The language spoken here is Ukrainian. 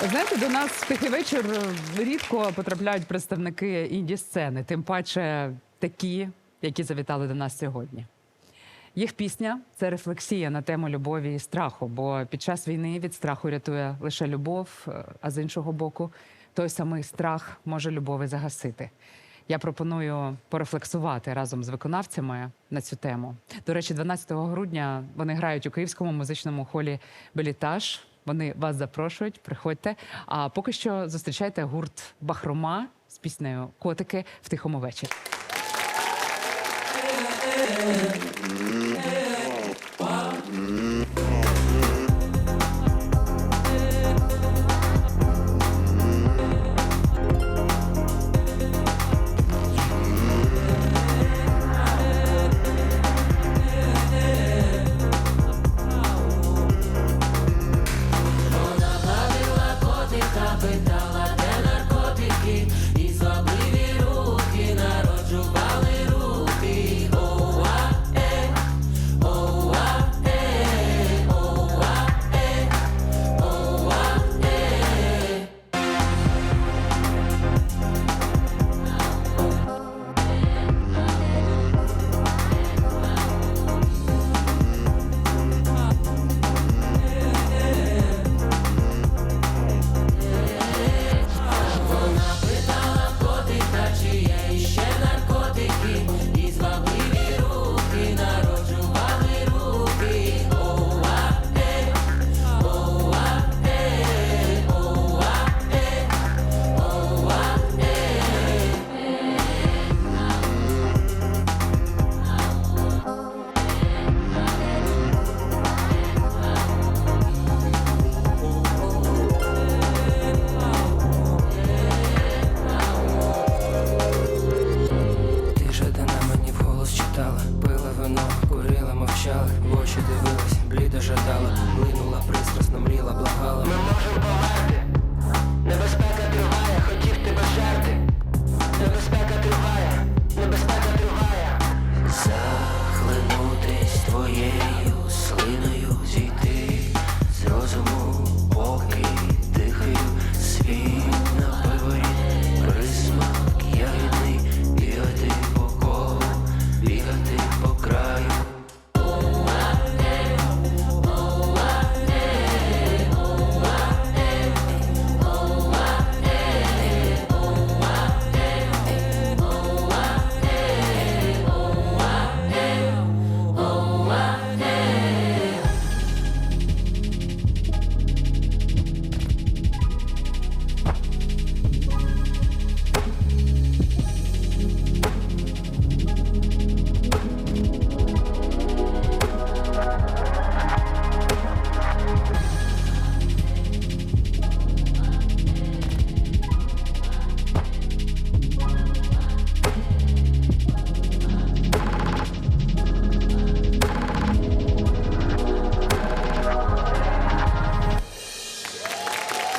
Знаєте, до нас в тихий вечір рідко потрапляють представники інді сцени, тим паче такі, які завітали до нас сьогодні. Їх пісня це рефлексія на тему любові і страху, бо під час війни від страху рятує лише любов, е, а з іншого боку, той самий страх може любови загасити. Я пропоную порефлексувати разом з виконавцями на цю тему. До речі, 12 грудня вони грають у київському музичному холі Белітаж. Вони вас запрошують, приходьте. А поки що зустрічайте гурт Бахрома з піснею Котики в тихому вечорі. жадала